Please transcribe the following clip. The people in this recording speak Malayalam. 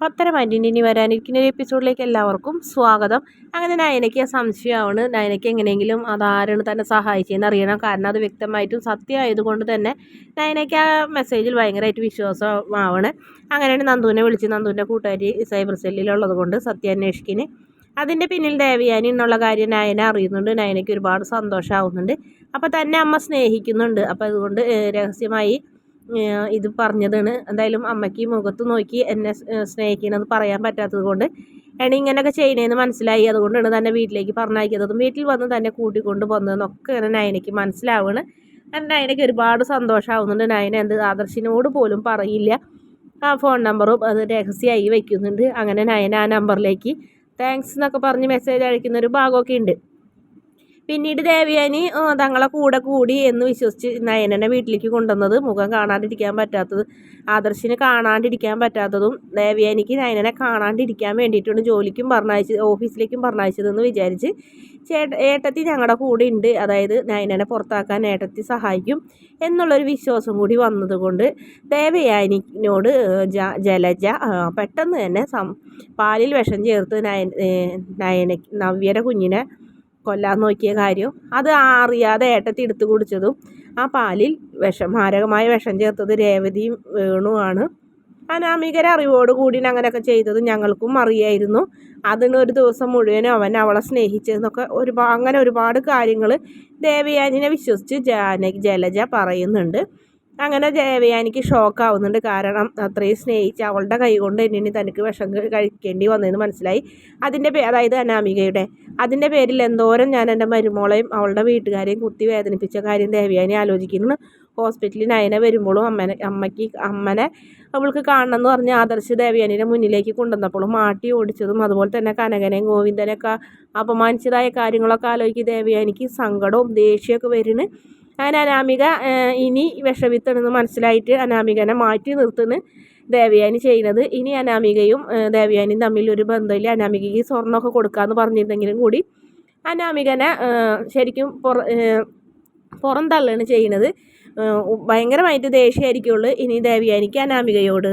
പത്തരമായിട്ട് മൈൻഡിനി വരാനിരിക്കുന്ന ഒരു എപ്പിസോഡിലേക്ക് എല്ലാവർക്കും സ്വാഗതം. അങ്ങനെ നയനയ്ക്ക് സംശയമാണ്. നയനയ്ക്ക് എങ്ങനെയെങ്കിലും അതാരാണ് തന്നെ സഹായിച്ചതെന്ന് അറിയണം. കാരണം അത് വ്യക്തമായിട്ടും സത്യമായതുകൊണ്ട് തന്നെ നയനയ്ക്ക് ആ മെസ്സേജിൽ ഭയങ്കരമായിട്ട് വിശ്വാസമാവണേ. അങ്ങനെയാണ് നന്ദുവിനെ വിളിച്ച് നന്ദുവിന്റെ കൂട്ടുകാരി സൈബർ സെല്ലിലുള്ളത് കൊണ്ട് സത്യാന്വേഷിക്കിന് അതിന്റെ പിന്നിൽ ദേവയാനി എന്നുള്ള കാര്യം നയന അറിയുന്നുണ്ട്. നയനയ്ക്ക് ഒരുപാട് സന്തോഷമാവുന്നുണ്ട് അപ്പോൾ തന്നെ അമ്മ സ്നേഹിക്കുന്നുണ്ട്. അപ്പോൾ അതുകൊണ്ട് രഹസ്യമായി ഇത് പറഞ്ഞതാണ്. എന്തായാലും അമ്മയ്ക്ക് മുഖത്ത് നോക്കി എന്നെ സ്നേഹിക്കണമെന്ന് പറയാൻ പറ്റാത്തത് കൊണ്ട് എണി ഇങ്ങനെയൊക്കെ ചെയ്യണേന്ന് മനസ്സിലായി. അതുകൊണ്ടാണ് തന്നെ വീട്ടിലേക്ക് പറഞ്ഞയക്കുന്നതും. വീട്ടിൽ വന്ന് തന്നെ കൂട്ടിക്കൊണ്ട് വന്നതെന്നൊക്കെ ഇങ്ങനെ നയനയ്ക്ക് മനസ്സിലാവുകയാണ് നയനയ്ക്ക് ഒരുപാട് സന്തോഷമാവുന്നുണ്ട്. നയന എന്ത് ആദർശിനോട് പോലും പറയില്ല. ആ ഫോൺ നമ്പറും അത് രഹസ്യമായി വയ്ക്കുന്നുണ്ട്. അങ്ങനെ നയന ആ നമ്പറിലേക്ക് താങ്ക്സ് എന്നൊക്കെ പറഞ്ഞ് മെസ്സേജ് അയക്കുന്ന ഒരു ഭാഗമൊക്കെ ഉണ്ട്. പിന്നീട് ദേവയാനി തങ്ങളെ കൂടെ കൂടി എന്ന് വിശ്വസിച്ച് നയനനെ വീട്ടിലേക്ക് കൊണ്ടുവന്നത് മുഖം കാണാണ്ടിരിക്കാൻ പറ്റാത്തത് ആദർശിന് കാണാണ്ടിരിക്കാൻ പറ്റാത്തതും ദേവയാനിക്ക് നയനനെ കാണാണ്ടിരിക്കാൻ വേണ്ടിയിട്ടാണ് ജോലിക്കും പറഞ്ഞയച്ചത് ഓഫീസിലേക്കും പറഞ്ഞയച്ചതെന്ന് വിചാരിച്ച് ചേട്ട ഏട്ടത്തി ഞങ്ങളുടെ കൂടെ ഉണ്ട്. അതായത് നയനനെ പുറത്താക്കാൻ ഏട്ടത്തി സഹായിക്കും എന്നുള്ളൊരു വിശ്വാസം കൂടി വന്നതുകൊണ്ട് ദേവയാനിനോട് ജലജ പെട്ടെന്ന് തന്നെ സം പാലിൽ വിഷം ചേർത്ത് നയൻ നയന നവ്യര കുഞ്ഞിനെ കൊല്ലാൻ നോക്കിയ കാര്യം അത് അറിയാതെ ഏട്ടത്തി എടുത്തു കുടിച്ചതും ആ പാലിൽ വിഷം മാരകമായ വിഷം ചേർത്തത് രേവതിയും വേണുവാണ്. അനാമികരെ അറിവോട് കൂടി അങ്ങനെയൊക്കെ ചെയ്തത് ഞങ്ങൾക്കും അറിയായിരുന്നു. അതിന് ഒരു ദിവസം മുഴുവനും അവൻ അവളെ സ്നേഹിച്ചതെന്നൊക്കെ ഒരു അങ്ങനെ ഒരുപാട് കാര്യങ്ങൾ ദേവയാനിനെ വിശ്വസിച്ച് ജാനകി ജലജ പറയുന്നുണ്ട്. അങ്ങനെ ദേവയാനിക്ക് ഷോക്ക് ആവുന്നുണ്ട് കാരണം അത്രയും സ്നേഹിച്ച് അവളുടെ കൈ കൊണ്ട് എന്നെ തനിക്ക് വിഷം കഴിക്കേണ്ടി വന്നതെന്ന് മനസ്സിലായി. അതിന്റെ പേ അതായത് അനാമികയുടെ. അതിന്റെ പേരിൽ എന്തോരം ഞാൻ എന്റെ മരുമോളെയും അവളുടെ വീട്ടുകാരെയും കുത്തി വേദനിപ്പിച്ച കാര്യം ദേവയാനി ആലോചിക്കുന്നു. ഹോസ്പിറ്റലിൽ നയന വരുമ്പോഴും അമ്മനെ അമ്മയ്ക്ക് അമ്മനെ അവൾക്ക് കാണണമെന്ന് പറഞ്ഞ് ആദർശ ദേവയാനിയുടെ മുന്നിലേക്ക് കൊണ്ടുവന്നപ്പോഴും മാട്ടി ഓടിച്ചതും അതുപോലെ തന്നെ കനകനെയും ഗോവിന്ദനെയൊക്കെ അപമാനിച്ചതായ കാര്യങ്ങളൊക്കെ ആലോചിക്കുക ദേവയാനിക്ക് സങ്കടവും ദേഷ്യമൊക്കെ വരുന്നു അങ്ങനെ അനാമിക ഇനി വിഷവിത്താണെന്ന് മനസ്സിലായിട്ട് അനാമികനെ മാറ്റി നിർത്തുന്നു ദേവയാനി ചെയ്യുന്നത്. ഇനി അനാമികയും ദേവയാനിയും തമ്മിൽ ഒരു ബന്ധമില്ല. അനാമികയ്ക്ക് സ്വർണമൊക്കെ കൊടുക്കാമെന്ന് പറഞ്ഞിരുന്നെങ്കിലും കൂടി അനാമികനെ ശരിക്കും പുറ പുറം തള്ളാണ് ചെയ്യുന്നത്. ഭയങ്കരമായിട്ട് ദേഷ്യമായിരിക്കുള്ളൂ ഇനി ദേവയാനിക്ക് അനാമികയോട്